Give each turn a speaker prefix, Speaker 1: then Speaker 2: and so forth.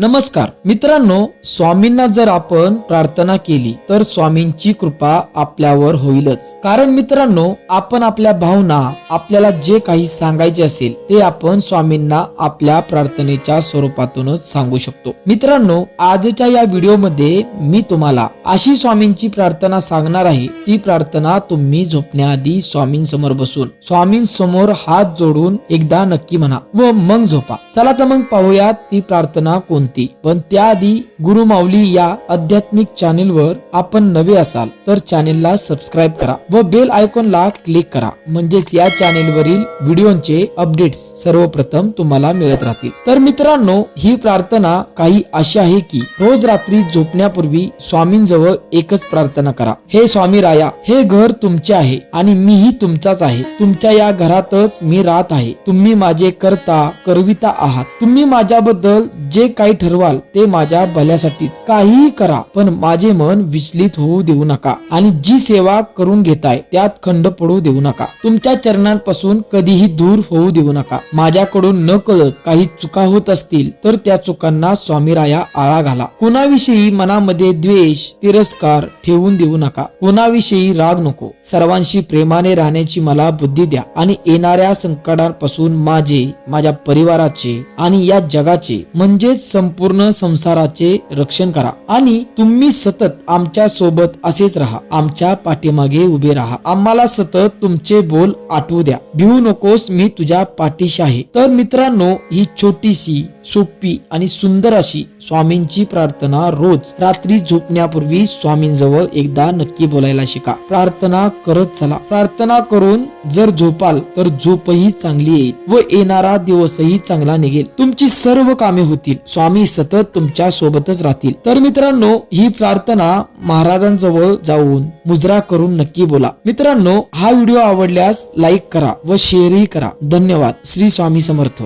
Speaker 1: नमस्कार. मित्रांनो स्वामींना जर आपण प्रार्थना केली तर स्वामींची कृपा आपल्यावर होईलच. कारण मित्रांनो आपण आपल्या भावना आपल्याला जे काही सांगायचे असेल ते आपण स्वामींना आपल्या प्रार्थनेच्या स्वरूपातूनच सांगू शकतो. मित्रांनो आजच्या या व्हिडिओमध्ये मी तुम्हाला अशी स्वामींची प्रार्थना सांगणार आहे. ती प्रार्थना तुम्ही झोपण्याआधी स्वामींसमोर बसून स्वामींसमोर हात जोडून एकदा नक्की म्हणा व मग झोपा. चला तर मग पाहूयात ती प्रार्थना कोणती पण त्याआधी गुरु माऊली या आध्यात्मिक चॅनेलवर आपण नवे असाल तर चॅनेलला सबस्क्राईब करा व बेल आयकॉनला क्लिक करा. म्हणजेच या चॅनेलवरील व्हिडिओचे अपडेट्स सर्वप्रथम तुम्हाला मिळत राहतील. तर मित्रांनो ही प्रार्थना काही अशी आहे की रोज रात्री झोपण्यापूर्वी स्वामींजवळ एकच प्रार्थना करा. हे स्वामी राया हे घर तुमचे आहे आणि मीही तुमचाच आहे. तुमच्या या घरातच मी राहत आहे. तुम्ही माझे करता करविता आहात. तुम्ही माझ्याबद्दल जे काही ठरवाल ते माझ्या भल्यासाठीच काहीही करा पण माझे मन विचलित होऊ देऊ नका आणि जी सेवा करून घेताय त्यात खंड पडू देऊ नका. तुमच्या चरणांपासून कधीही दूर होऊ देऊ नका. माझ्याकडून न कळत काही चुका होत असतील तर त्या चुकांना स्वामीराया आळा घाला. कुणाविषयी मनामध्ये द्वेष तिरस्कार ठेवून देऊ नका. कुणाविषयी राग नको. सर्वांशी प्रेमाने राहण्याची मला बुद्धी द्या आणि येणाऱ्या संकटांपासून माझे माझ्या परिवाराचे आणि या जगाचे म्हणजेच संपूर्ण संसाराचे रक्षण करा. आणि तुम्ही सतत आमच्यासोबत असेच राहा. आमच्या पाठीमागे उभे राहा. आम्हाला सतत तुमचे बोल आठवू द्या. भिवू नकोस मी तुझ्या पाठीशी आहे. तर मित्रांनो ही छोटीशी सोपी आणि सुंदर अशी स्वामींची प्रार्थना रोज रात्री झोपण्यापूर्वी स्वामींजवळ एकदा नक्की बोलायला शिका. प्रार्थना करत चला. प्रार्थना करून जर झोपाल तर झोपही चांगली येईल व येणारा दिवसही चांगला निघेल. तुमची सर्व कामे होतील. स्वामी स्वामी सतत तुमच्या सोबतच राहतील. तर मित्रांनो ही प्रार्थना महाराजांजवळ जाऊन मुजरा करून नक्की बोला. मित्रांनो हा व्हिडिओ आवडल्यास लाईक करा व शेअरही करा. धन्यवाद. श्री स्वामी समर्थ.